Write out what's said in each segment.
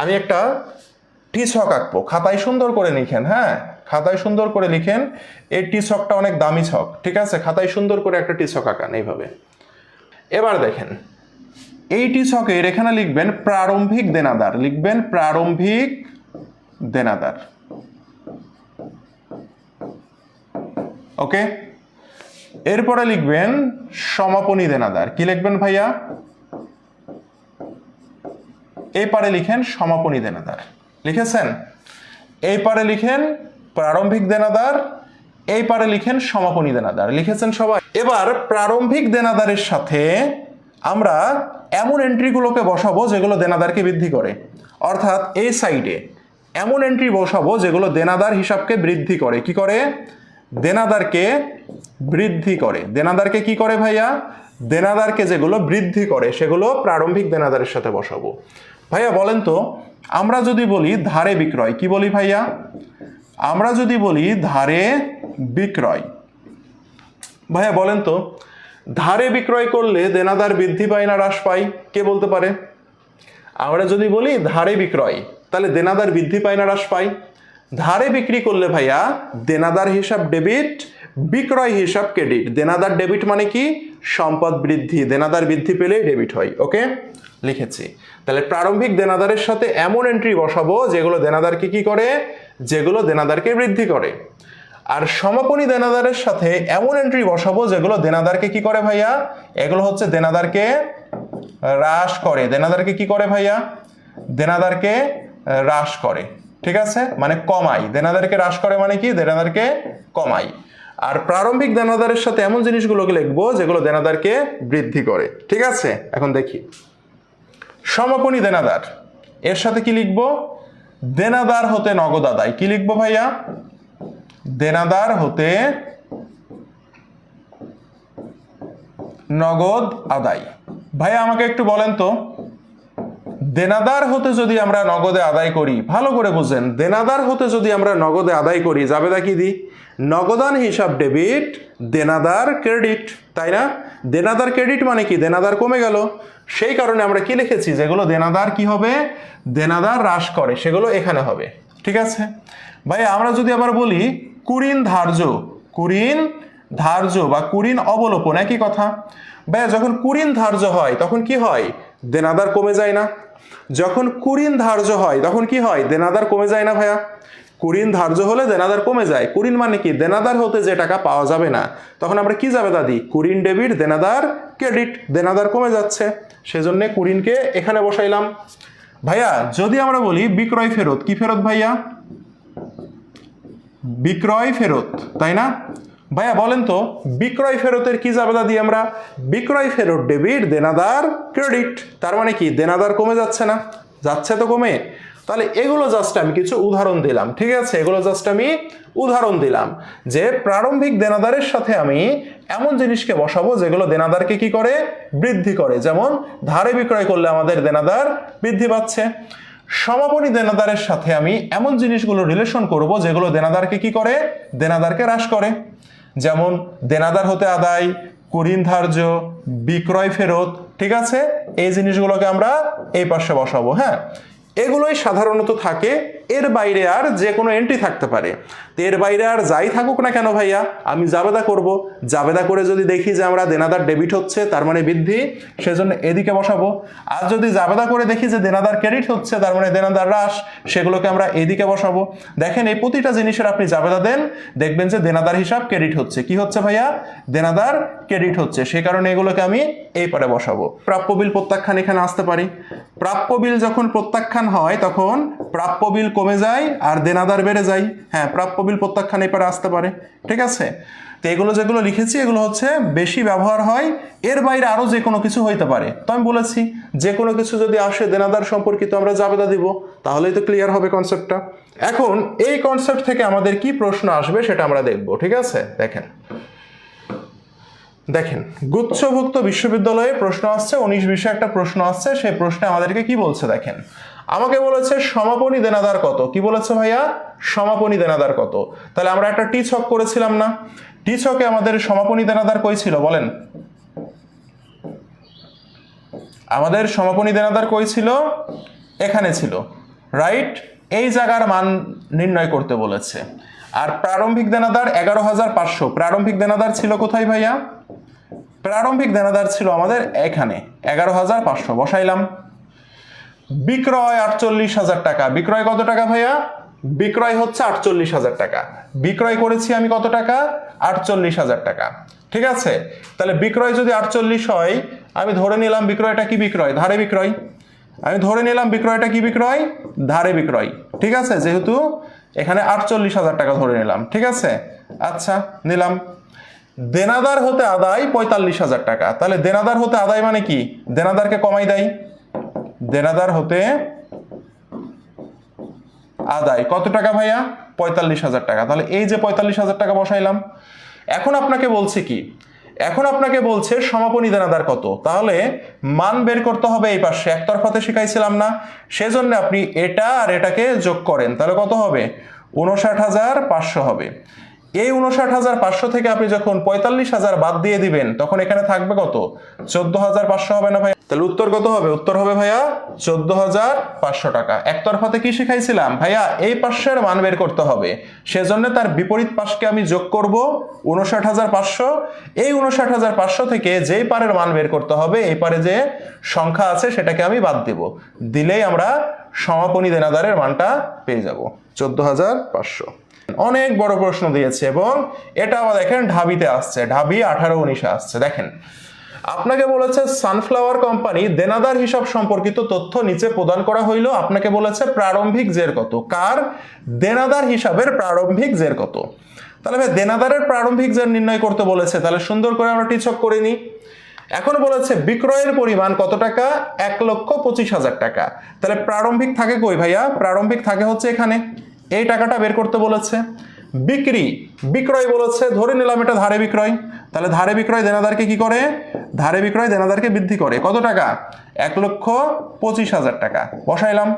আমি একটা টি ছক আঁকবো। খাতায় সুন্দর করে লিখেন হ্যাঁ? খাতায় সুন্দর করে লিখেন, এই টি ছকটা অনেক দামি ছক ঠিক আছে? খাতায় সুন্দর করে একটা টি ছক আঁকান এইভাবে। এবার দেখেন, এই টি ছকের এখানে লিখবেন প্রারম্ভিক দেনাদার, লিখবেন প্রারম্ভিক দেনাদার। ওকে? এরপরে লিখবেন সমাপনী দেনাদার। কি লিখবেন ভাইয়া? এই পারে লিখেন সমাপনী দেনাদার। লিখেছেন? এই পারে লিখেন প্রারম্ভিক দেনাদার, এই পারে লিখেন সমাপনী দেনাদার। লিখেছেন সবাই? এবার প্রারম্ভিক দেনাদারের সাথে আমরা এমন এন্ট্রিগুলোকে বসাবো যেগুলো দেনাদারকে বৃদ্ধি করে। অর্থাৎ এই সাইডে এমন এন্ট্রি বসাবো যেগুলো দেনাদার হিসাবকে বৃদ্ধি করে। কি করে? দেনাদারকে বৃদ্ধি করে। দেনাদারকে কি করে ভাইয়া? দেনাদারকে যেগুলো বৃদ্ধি করে, সেগুলো প্রারম্ভিক দেনাদারের সাথে বসাবো। ভাইয়া বলেন তো, আমরা যদি বলি ধারে বিক্রয়, কি বলি ভাইয়া? আমরা যদি বলি ধারে বিক্রয়। ভাইয়া বলেন তো, ধারে বিক্রয় করলে দেনাদার বৃদ্ধি পায় না, হ্রাস পায়? কে বলতে পারে? আমরা যদি বলি ধারে বিক্রয়, তাহলে দেনাদার বৃদ্ধি পায় না, হ্রাস পায়? ধারে বিক্রি করলে ভাইয়া দেনাদার হিসাব ডেবিট, বিক্রয় হিসাব ক্রেডিট। দেনাদার ডেবিট মানে কি? সম্পদ বৃদ্ধি, দেনাদার বৃদ্ধি পেলেই ডেবিট হয়, ওকে? লিখেছি। তাহলে প্রারম্ভিক দেনাদারের সাথে এমন এন্ট্রি বসাবো, যেগুলো দেনাদারকে কি করে? যেগুলো দেনাদারকে বৃদ্ধি করে। আর সমাপনী দেনাদারের সাথে এমন এন্ট্রি বসাবো, যেগুলো দেনাদারকে কি করে ভাইয়া? এগুলো হচ্ছে দেনাদারকে হ্রাস করে। দেনাদারকে কি করে ভাইয়া? দেনাদারকে হ্রাস করে। ঠিক আছে? মানে কমাই দেনাদারকে হ্রাস করে মানে কি? দেনাদারকে কমাই আর প্রারম্ভিক দেনাদারের সাথে এমন জিনিসগুলোকে লিখব, যেগুলো দেনাদারকে বৃদ্ধি করে। ঠিক আছে? এখন দেখি। সমাপনী দেনাদার। এর সাথে কি লিখব? দেনাদার হতে নগদ আদায়। কি লিখব ভাইয়া? দেনাদার হতে নগদ আদায়। ভাইয়া, আমাকে একটু বলেন তো দেনাদার হতে যদি আমরা নগদে আদায় করি, ভালো করে বুঝেন, দেনাদার হতে যদি আমরা নগদে আদায় করি জাবেদা কি দিই নগদান হিসাব ডেবিট, দেনাদার ক্রেডিট, তাই না? দেনাদার ক্রেডিট মানে কি? দেনাদার কমে গেল। সেই কারণে আমরা কি লিখেছি? যেগুলো দেনাদার কি হবে? দেনাদার হ্রাস করে, সেগুলো এখানে হবে। ঠিক আছে? ভাই, আমরা যদি আবার বলি, কুরিন ধার্য কুরিন ধার্য বা কুরিন অবলোপন, একই কথা। ভাইয়া যখন কুরিন ধার্য হয়, তখন কি হয়? দেনাদার কমে যায় না। যখন কুরিন ধার্য হয়, তখন কি হয়? দেনাদার কমে যায় না ভাইয়া? কুরিন ধার্য হলে দেনাদার কমে যায়। কুরিন মানে কি? দেনাদার হতে যে টাকা পাওয়া যাবে না। তখন আমরা কি যাবে দাদি? কুরিন ডেবিট, দেনাদার ক্রেডিট। দেনাদার কমে যাচ্ছে। সেজন্য কুরিনকে এখানে বসাইলাম। ভাইয়া, যদি আমরা বলি বিক্রয় ফেরত, কি ফেরত ভাইয়া? বিক্রয় ফেরত, তাই না? ভাইয়া বলেন তো, বিক্রয় ফেরতের কি জাবেদা দিই আমরা? বিক্রয় ফেরত ডেবিট দেনাদার ক্রেডিট তার মানে কি? দেনাদার কমে যাচ্ছে না? যাচ্ছে তো কমে। তাহলে এগুলো জাস্ট আমি কিছু উদাহরণ দিলাম, ঠিক আছে? এগুলো জাস্ট আমি উদাহরণ দিলাম যে প্রারম্ভিক দেনাদারের সাথে আমি এমন জিনিসকে বসাবো যেগুলো দেনাদারকে কি করে? বৃদ্ধি করে। যেমন, ধারে বিক্রয় করলে আমাদের দেনাদার বৃদ্ধি পাচ্ছে। সমাপনী দেনাদারের সাথে আমি এমন জিনিসগুলো রিলেশন করব যেগুলো দেনাদারকে কি করে? দেনাদারকে হ্রাস করে। যেমন দেনাদার হতে আদায় করিন ধার্য, বিক্রয় ফেরত, ঠিক আছে? এই জিনিসগুলোকে আমরা এই পাশে বসাবো হ্যাঁ? এগুলোই সাধারণত থাকে এর বাইরে আর যে কোনো এন্ট্রি থাকতে পারে। তো এর বাইরে আর যাই থাকুক না কেন ভাইয়া, আমি জাবেদা করব। জাবেদা করে যদি দেখি যে আমরা দেনাদার ডেবিট হচ্ছে, তার মানে বৃদ্ধি, সেজন্য এদিকে বসাবো। আর যদি জাবেদা করে দেখি যে দেনাদার ক্রেডিট হচ্ছে, তার মানে দেনাদার হ্রাস, সেগুলোকে আমরা এদিকে বসাবো। দেখেন এই প্রতিটা জিনিসের আপনি জাবেদা দেন, দেখবেন যে দেনাদার হিসাব ক্রেডিট হচ্ছে। কি হচ্ছে ভাইয়া? দেনাদার ক্রেডিট হচ্ছে। সে কারণে এগুলোকে আমি এই পারে বসাবো। প্রাপ্য বিল প্রত্যাখ্যান এখানে আসতে পারি। প্রাপ্য বিল যখন প্রত্যাখ্যান হয়, তখন প্রাপ্য বিল কমে যায় আর দেনাদার বেড়ে যায়। হ্যাঁ প্রাপ্য বিল প্রত্যাখ্যান এপারে আসতে পারে। ঠিক আছে? তো এগুলো যেগুলো লিখেছি, এগুলো হচ্ছে বেশি ব্যবহার হয়, এর বাইরে আরও যে কোনো কিছু হইতে পারে। তো আমি বলেছি, যে কোনো কিছু যদি আসে দেনাদার সম্পর্কিত আমরা জাবেদা দিব, তাহলেই তো ক্লিয়ার হবে কনসেপ্টটা এখন এই কনসেপ্ট থেকে আমাদের কি প্রশ্ন আসবে সেটা আমরা দেখব, ঠিক আছে? দেখেন। দেখেন, গুচ্ছভুক্ত বিশ্ববিদ্যালয়ে প্রশ্ন আসছে, উনিশ বিষয়ে একটা প্রশ্ন আসছে, সেই প্রশ্নে আমাদেরকে কি বলছে দেখেন? আমাকে বলেছে, সমাপনী দেনাদার কত? কি বলেছে ভাইয়া? সমাপনী দেনাদার কত? তাহলে আমরা একটা টি ছক করেছিলাম না? টি ছকে আমাদের সমাপনী দেনাদার কই ছিল বলেন? আমাদের সমাপনী দেনাদার কই ছিল? এখানে ছিল রাইট এই জায়গার মান নির্ণয় করতে বলেছে। আর প্রারম্ভিক দেনাদার এগারো হাজার পাঁচশো। প্রারম্ভিক দেনাদার ছিল কোথায় ভাইয়া? প্রারম্ভিক দেনাদার ছিল আমাদের এখানে, এগারো হাজার পাঁচশো। বসাইলাম। বিক্রয় আটচল্লিশ হাজার টাকা। বিক্রয় কত টাকা ভাইয়া? বিক্রয় হচ্ছে আটচল্লিশ হাজার টাকা। বিক্রয় করেছি আমি কত টাকা? আটচল্লিশ হাজার টাকা। ঠিক আছে? তাহলে বিক্রয় যদি আটচল্লিশ হয়, আমি ধরে নিলাম বিক্রয়টা কি বিক্রয়? ধারে বিক্রয়। আমি ধরে নিলাম বিক্রয়টা কি বিক্রয়? ধারে বিক্রয়। ঠিক আছে? যেহেতু এখানে আটচল্লিশ হাজার টাকা ধরে নিলাম। ঠিক আছে? আচ্ছা নিলাম। দেনাদার হতে আদায় পঁয়তাল্লিশ হাজার টাকা। তাহলে দেনাদার হতে আদায় মানে কি? দেনাদারকে কমাই দেয়। দেনাদার হতে আদায়। কত টাকা ভাইয়া? পঁয়তাল্লিশ হাজার টাকা। তাহলে এই যে পঁয়তাল্লিশ হাজার টাকা বসাইলাম, এখন আপনাকে বলছে কি? এখন আপনাকে বলছে সমাপনী দেনাদার কত? তাহলে মান বের করতে হবে এই পাশে। একতরফাতে শিখাইছিলাম না। সেজন্য আপনি এটা আর এটাকে যোগ করেন। তাহলে কত হবে? উনষাট হাজার পাঁচশো হবে। এই উনষাট হাজার পাঁচশো থেকে আপনি যখন পঁয়তাল্লিশ হাজার বাদ দিয়ে দিবেন, তখন এখানে থাকবে কত? চোদ্দ হাজার পাঁচশো হবে না ভাই তাহলে উত্তর কত হবে? উত্তর হবে ভাইয়া, চোদ্দ হাজার পাঁচশো টাকা। একতরফাতে কি শিখাইছিলাম? ভাইয়া, এই পাশের মান বের করতে হবে। সেজন্য তার বিপরীত পাশকে আমি যোগ করব উনষাট হাজার পাঁচশো। এই উনষাট হাজার পাঁচশো থেকে যেই পারের মান বের করতে হবে, এই পারে যে সংখ্যা আছে, সেটাকে আমি বাদ দেব। দিলেই আমরা সমাপনী দেনাদারের মানটা পেয়ে যাব। চোদ্দ হাজার পাঁচশো। অনেক বড় প্রশ্ন দিয়েছে এবং এটা আবার দেখেন ঢাবিতে আসছে, ঢাবি আঠারো উনিশে আসছে। দেখেন, আপনাকে বলেছে সানফ্লাওয়ার কোম্পানি দেনাদার হিসাব সম্পর্কিত তথ্য নিচে প্রদান করা হইল, আপনাকে বলেছে প্রারম্ভিক জের কত? কার? দেনাদার হিসাবের প্রারম্ভিক জের কত? তাহলে ভাই, দেনাদারের প্রারম্ভিক জের নির্ণয় করতে বলেছে, তাহলে সুন্দর করে আমরা টিচক করে নিই। এখন বলেছে বিক্রয়ের পরিমাণ কত টাকা? এক লক্ষ পঁচিশ হাজার টাকা। তাহলে প্রারম্ভিক থাকে কই ভাইয়া? প্রারম্ভিক থাকে হচ্ছে এখানে। এই টাকাটা বের করতে বলেছে। বিক্রি, বিক্রয় বলেছে। ধরে নিলাম এটা ধারে বিক্রয়। তাহলে ধারে বিক্রয় দেনাদারকে কি করে? ধারে বিক্রয় দেনাদারকে বৃদ্ধি করে। কত টাকা? এক লক্ষ পঁচিশ হাজার টাকা। বসাইলাম।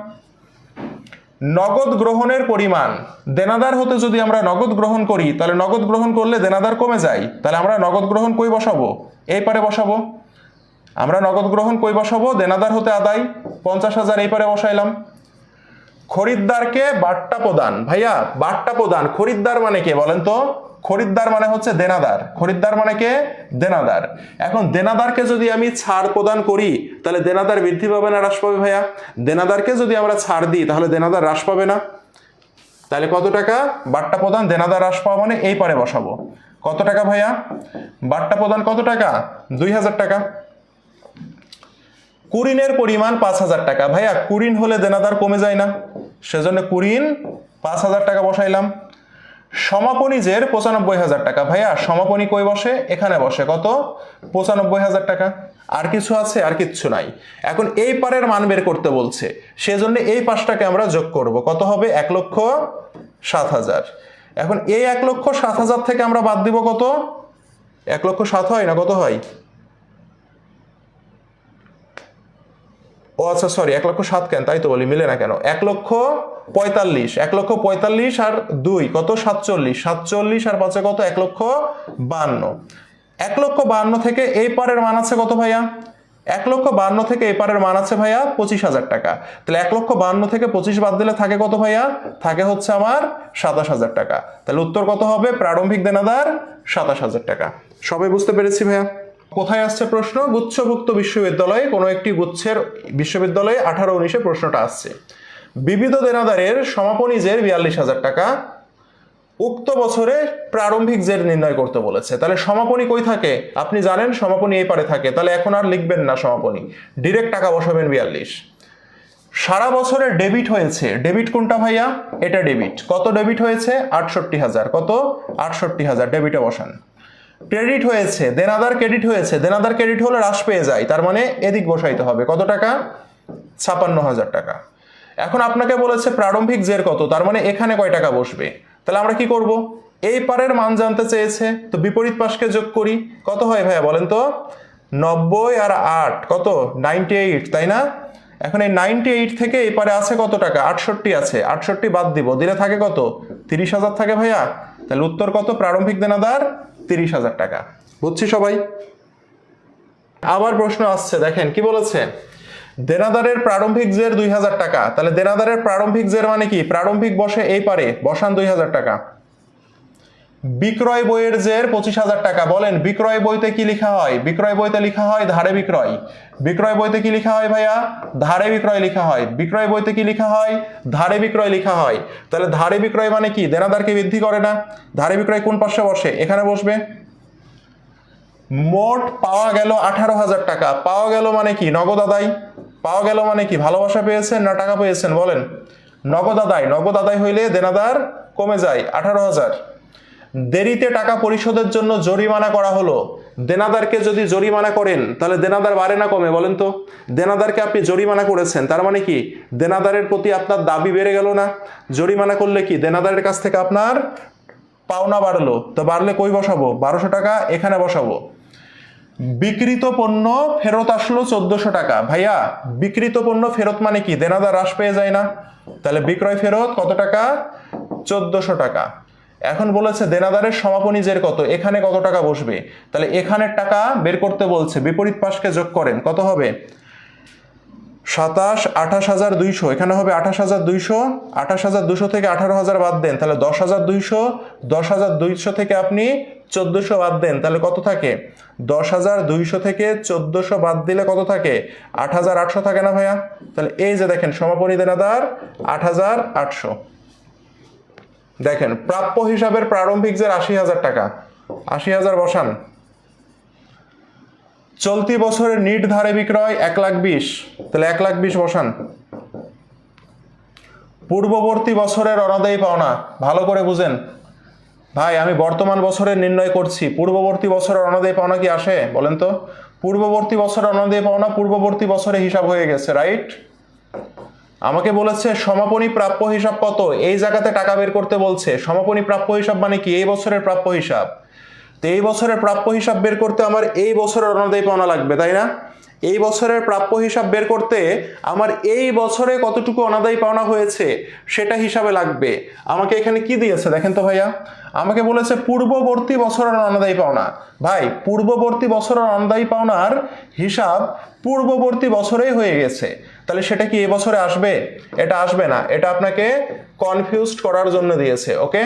নগদ গ্রহণের পরিমাণ। দেনাদার হতে যদি আমরা নগদ গ্রহণ করি, তাহলে নগদ গ্রহণ করলে দেনাদার কমে যায়। তাহলে আমরা নগদ গ্রহণ কই বসাবো? এই পারে বসাবো। আমরা নগদ গ্রহণ কই বসাবো? দেনাদার হতে আদায়। পঞ্চাশ হাজার এই পারে বসাইলাম। খরিদ্দারকে বাট্টা প্রদান। ভাইয়া, বাট্টা প্রদান। খরিদ্দার মানে কে বলেন তো? খরিদ্দার মানে হচ্ছে দেনাদার। খরিদ্দার মানে কে? দেনাদার। এখন দেনাদারকে যদি আমি ছাড় প্রদান করি, তাহলে দেনাদার বৃদ্ধি পাবে না, হ্রাস পাবে ভাইয়া? দেনাদারকে যদি আমরা ছাড় দিই, তাহলে দেনাদার হ্রাস পাবে না। তাহলে কত টাকা? বাট্টা প্রদান, দেনাদার হ্রাস পাওয়া মানে এই পারে বসাবো। কত টাকা ভাইয়া? বাট্টা প্রদান কত টাকা? দুই হাজার টাকা। কুরিনের পরিমাণ পাঁচ হাজার টাকা। ভাইয়া, কুরিন হলে দেনাদার কমে যায় না। সেজন্য কুরিন পাঁচ হাজার টাকা বসাইলাম। সমাপনীজের পঁচানব্বই হাজার টাকা। ভাইয়া, সমাপনী কই বসে? এখানে বসে। কত? পঁচানব্বই হাজার টাকা। আর কিছু আছে? আর কিচ্ছু নাই। এখন এই পারের মান বের করতে বলছে। সেজন্য এই পাশটাকে আমরা যোগ করব। কত হবে? এক লক্ষ সাত হাজার। এখন এই এক লক্ষ সাত হাজার থেকে আমরা বাদ দিব কত? এক লক্ষ সাত হয় না? কত হয়? ও আচ্ছা সরি এক লক্ষ সাত কেন? তাই তো বলি, মিলে না কেন? এক লক্ষ পঁয়তাল্লিশ, এক লক্ষ পঁয়তাল্লিশ আর দুই, কত? সাতচল্লিশ সাতচল্লিশ আর পাঁচে কত? এক লক্ষ বান্ন। এক লক্ষ বান্ন থেকে এই পারের মান আছে কত ভাইয়া? এক লক্ষ বান্ন থেকে এই পারের মান আছে ভাইয়া পঁচিশ হাজার টাকা। তাহলে এক লক্ষ বান্ন থেকে পঁচিশ বাদ দিলে থাকে কত ভাইয়া? থাকে হচ্ছে আমার সাতাশ হাজার টাকা। তাহলে উত্তর কত হবে? প্রারম্ভিক দেনাদার সাতাশ হাজার টাকা। সবাই বুঝতে পেরেছি ভাইয়া? কোথায় আসছে প্রশ্ন? গুচ্ছভুক্ত বিশ্ববিদ্যালয়ে কোনো একটি গুচ্ছের বিশ্ববিদ্যালয়ে আঠারো উনিশে প্রশ্নটা আসছে। বিবিধ দেনাদারের সমাপনী জের বিয়াল্লিশ হাজার টাকা। উক্ত বছরে প্রারম্ভিক জের নির্ণয় করতে বলেছে। তাহলে সমাপনী কই থাকে? আপনি জানেন সমাপনী এই পারে থাকে। তাহলে এখন আর লিখবেন না সমাপনী। ডিরেক্ট টাকা বসাবেন বিয়াল্লিশ। সারা বছরে ডেবিট হয়েছে। ডেবিট কোনটা ভাইয়া? এটা ডেবিট কত ডেবিট হয়েছে? আটষট্টি হাজার। কত? আটষট্টি হাজার। ডেবিটে বসান। ক্রেডিট হয়েছে দেনাদার ক্রেডিট হয়েছে দেনাদার ক্রেডিট হলে হ্রাস পেয়ে যায়, তার মানে এদিক বসাইতে হবে। কত টাকা? ছাপান্ন হাজার টাকা। এখন আপনাকে বলেছে প্রারম্ভিক জের কত, তার মানে এখানে কয় টাকা বসবে? তাহলে আমরা কি করব? এই পারের মান জানতে চেয়েছে, তো বিপরীত পাশকে যোগ করি। কত হয় ভাইয়া বলেন তো? নব্বই আর আট, কত? নাইনটি এইট তাই না? এখন এই নাইনটি এইট থেকে এই পারে আছে কত টাকা? আটষট্টি আছে, আটষট্টি বাদ দিব। দিলে থাকে কত? তিরিশ হাজার থাকে ভাইয়া। তাহলে উত্তর কত? প্রারম্ভিক দেনাদার তিরিশ হাজার টাকা। বুঝছি সবাই? আবার প্রশ্ন আসছে, দেখেন, কি বলেছে? দেনাদারের প্রারম্ভিক জের দুই হাজার টাকা। তাহলে দেনাদারের প্রারম্ভিক জের মানে কি? প্রারম্ভিক বসে এই পারে, বসান দুই হাজার টাকা। বিক্রয় বইয়ের জের পঁচিশ হাজার টাকা। বলেন, বিক্রয় বইতে কি লেখা হয়? বিক্রয় বইতে লেখা হয় ধারে বিক্রয়। বিক্রয় বইতে কি লেখা হয় ভাইয়া? ধারে বিক্রয় লেখা হয়। বিক্রয় বইতে কি লেখা হয়? ধারে বিক্রয় লেখা হয়। তাহলে ধারে বিক্রয় মানে কি? দেনাদারকে বৃদ্ধি করে না? ধারে বিক্রয় কোন পাশে বসে? এখানে বসবে। মোট পাওয়া গেল আঠারো হাজার টাকা। পাওয়া গেল মানে কি? নগদ আদায়। পাওয়া গেল মানে কি? ভালোবাসা পেয়েছেন না টাকা পেয়েছেন? বলেন, নগদ আদায়। নগদ আদায় হইলে দেনাদার কমে যায় আঠারো হাজার। দেরিতে টাকা পরিশোধের জন্য জরিমানা করা হলো। দেনাদারকে যদি জরিমানা করেন, তাহলে দেনাদার বাড়ে না কমে, বলেন তো। দেনাদারকে আপনি জরিমানা করেছেন, তার মানে কি? দেনাদারের প্রতি আপনার দাবি বেড়ে গেল না? জরিমানা করলে কি? দেনাদারের কাছ থেকে আপনার পাওনা বাড়লো। তো বাড়লে কই বসাবো? বারোশো টাকা, এখানে বসাবো। বিক্রিত পণ্য ফেরত আসলো চোদ্দশো টাকা। ভাইয়া, বিক্রিত পণ্য ফেরত মানে কি? দেনাদার হ্রাস পেয়ে যায় না। তাহলে বিক্রয় ফেরত কত টাকা? চোদ্দশো টাকা। এখন বলেছে, দেনাদারের সমাপনী জের কত? এখানে কত টাকা বসবে? তাহলে এখানের টাকা বের করতে বলছে, বিপরীত পাশকে যোগ করেন, কত হবে? সাতাশ, আঠাশ হাজার দুইশো, এখানে হবে আঠাশ হাজার দুইশো, আঠাশ হাজার দুশো থেকে আঠারো হাজার বাদ দেন, তাহলে দশ হাজার দুইশো, দশ হাজার দুইশো থেকে আপনি চোদ্দোশো বাদ দেন, তাহলে কত থাকে? দশ হাজার দুইশো থেকে চোদ্দোশো বাদ দিলে কত থাকে? আট হাজার আটশো থাকে না ভাইয়া? তাহলে এই যে দেখেন, সমাপনী দেনাদার আট হাজার আটশো। দেখেন, প্রাপ্য হিসাবের প্রারম্ভিক যে আশি হাজার টাকা, আশি হাজার বসান। চলতি বছরের নিট ধারে বিক্রয় এক লাখ বিশ, তাহলে এক লাখ বিশ বসান। পূর্ববর্তী বছরের অনাদায়ী পাওনা, ভালো করে বুঝেন। ভাই, আমি বর্তমান বছরের নির্ণয় করছি, পূর্ববর্তী বছরের অনাদায়ী পাওনা কি আসে? বলেন তো। পূর্ববর্তী বছরের অনাদায়ী পাওনা পূর্ববর্তী বছরে হিসাব হয়ে গেছে, রাইট? আমাকে বলেছে, সমাপনী প্রাপ্য হিসাব কত? এই জায়গাতে টাকা বের করতে বলছে। সমাপনী প্রাপ্য হিসাব মানে কি? এই বছরের প্রাপ্য হিসাব। তো এই বছরের প্রাপ্য হিসাব বের করতে আমার এই বছরের অনাদায়ী পাওনা লাগবে, তাই না? এই বছরের প্রাপ্য হিসাব বের করতে আমার এই বছরে কতটুকু অনাদায়ী পাওনা হয়েছে সেটা হিসাবে লাগবে। আমাকে এখানে কি দিয়েছে দেখেন তো ভাইয়া? আমাকে বলেছে, পূর্ববর্তী বছরের অনাদায়ী পাওনা। ভাই, পূর্ববর্তী বছরের অনাদায়ী পাওনার হিসাব পূর্ববর্তী বছরেই হয়ে গেছে। তাহলে সেটা কি এবছরে আসবে? এটা আসবে না। এটা আপনাকে কনফিউজড করার জন্য দিয়েছে ওকে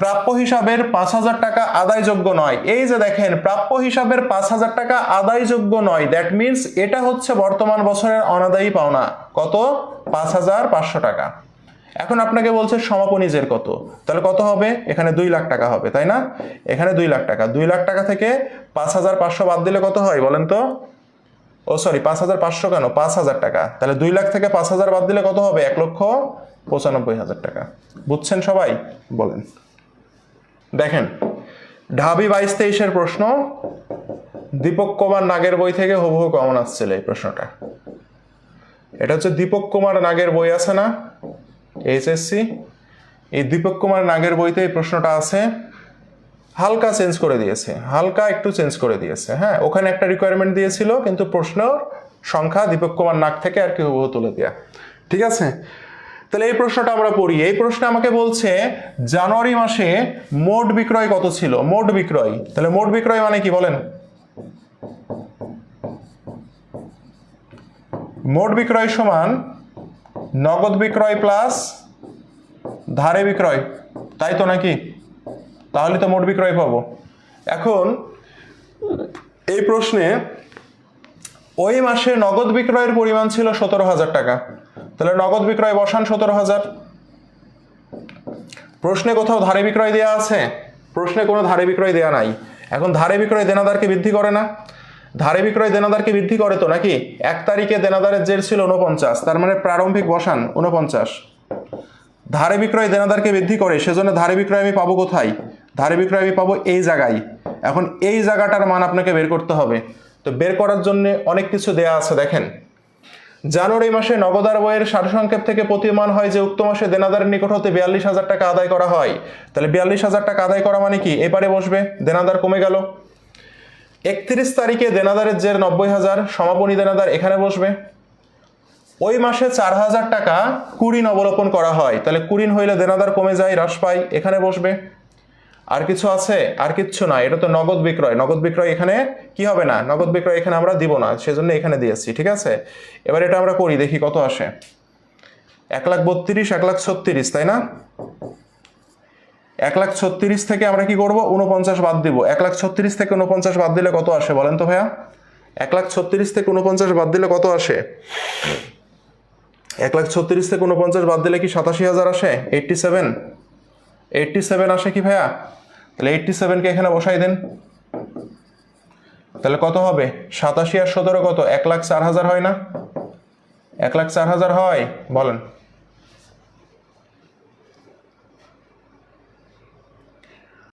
প্রাপ্য হিসাবের পাঁচ হাজার টাকা আদায়যোগ্য নয়। এই যে দেখেন, প্রাপ্য হিসাবের পাঁচ হাজার টাকা আদায়যোগ্য নয়। দ্যাট মিন্স এটা হচ্ছে বর্তমান বছরের অনাদায়ী পাওনা। কত? পাঁচ হাজার পাঁচশো টাকা। এখন আপনাকে বলছে সমাপনীজের কত? তাহলে কত হবে? এখানে দুই লাখ টাকা হবে, তাই না? এখানে দুই লাখ টাকা। দুই লাখ টাকা থেকে পাঁচ হাজার পাঁচশো বাদ দিলে কত হয় বলেন তো? ও সরি পাঁচ হাজার পাঁচশো কেন? পাঁচ হাজার টাকা। তাহলে দুই লাখ থেকে পাঁচ হাজার বাদ দিলে কত হবে? এক লক্ষ পঁচানব্বই হাজার টাকা। বুঝছেন সবাই? বলেন। দেখেন, ঢাবি বাইশ তেইশের প্রশ্ন, দীপক কুমার নাগের বই থেকে হুবহু কমন আসছিল এই প্রশ্নটা। এটা হচ্ছে দীপক কুমার নাগের বই আছে না? এইচএসসি এই দীপক কুমার নাগের বইতে এই প্রশ্নটা আছে হালকা চেঞ্জ করে দিয়েছে, হালকা একটু চেঞ্জ করে দিয়েছে হ্যাঁ? ওখানে একটা রিকোয়ারমেন্ট দিয়েছিল, কিন্তু প্রশ্নর সংখ্যা দীপক কুমার নাক থেকে আর কি হুবহু তুলে দেয়া। ঠিক আছে? তাহলে এই প্রশ্নটা আমরা পড়ি। এই প্রশ্নে আমাকে বলছে, জানুয়ারি মাসে মোট বিক্রয় কত ছিল? মোট বিক্রয়। তাহলে মোট বিক্রয় মানে কি বলেন? মোট বিক্রয় সমান নগদ বিক্রয় প্লাস ধারে বিক্রয়। তাই তো নাকি? তাহলে তো মোট বিক্রয় পাবো। এখন এই প্রশ্নে ওই মাসে নগদ বিক্রয়ের পরিমাণ ছিল সতেরো হাজার টাকা। তাহলে নগদ বিক্রয় বসান সতেরো হাজার। প্রশ্নে কোথাও ধারে বিক্রয় দেওয়া আছে? প্রশ্নে কোনো ধারে বিক্রয় দেওয়া নাই। এখন ধারে বিক্রয় দেনাদারকে বৃদ্ধি করে না। ধারে বিক্রয় দেনাদারকে বৃদ্ধি করে তো নাকি? এক তারিখে দেনাদারের জের ছিল উনপঞ্চাশ তার মানে প্রারম্ভিক বসান উনপঞ্চাশ ধারে বিক্রয় দেনাদারকে বৃদ্ধি করে, সেজন্য ধারে বিক্রয় আমি পাবো কোথায়? ধারে বিক্রয় আমি পাবো এই জায়গায়। এখন এই জায়গাটার মান আপনাকে বের করতে হবে। তো বের করার জন্য অনেক কিছু দেয়া আছে, দেখেন। জানুয়ারি মাসে নগদার বইয়ের সারসংক্ষেপ থেকে প্রতিমান হয় যে উক্ত মাসে দেনাদারের নিকট হতে বিয়াল্লিশ হাজার টাকা আদায় করা হয়। তাহলে বিয়াল্লিশ হাজার টাকা আদায় করা মানে কি? এপারে বসবে, দেনাদার কমে গেল। একত্রিশ তারিখে দেনাদারের জের নব্বই হাজার, সমাপনী দেনাদার এখানে বসবে। ওই মাসে চার হাজার টাকা কুড়িন অবলোপন করা হয়। তাহলে কুড়িন হইলে দেনাদার কমে যায়, হ্রাস পায়, এখানে বসবে। আর কিছু আছে? আর কিচ্ছু না, এটা তো নগদ বিক্রয়। নগদ বিক্রয় এখানে কি হবে না? নগদ বিক্রয় এখানে আমরা দিব না, সেজন্য এখানে দিয়েছি, ঠিক আছে? এবার এটা আমরা করি, দেখি কত আসে। এক লাখ বত্রিশ, এক লাখ ছত্রিশ, তাই না? এক লাখ ছত্রিশ থেকে আমরা কি করব? উনপঞ্চাশ বাদ দিব। এক লাখ ছত্রিশ থেকে উনপঞ্চাশ বাদ দিলে কত আসে বলেন তো ভাইয়া? এক লাখ ছত্রিশ থেকে উনপঞ্চাশ বাদ দিলে কত আসে? এক লাখ ছত্রিশ থেকে উনপঞ্চাশ বাদ দিলে কি সাতাশি হাজার আসে? এইটটি সেভেন এইটটি সেভেন আসে কি ভাইয়া? তাহলে এইটটি সেভেনকে এখানে বসাই দেন। তাহলে কত হবে? সাতাশি আর সতেরো কত? এক লাখ চার হাজার হয় না? এক লাখ চার হাজার হয়? বলেন।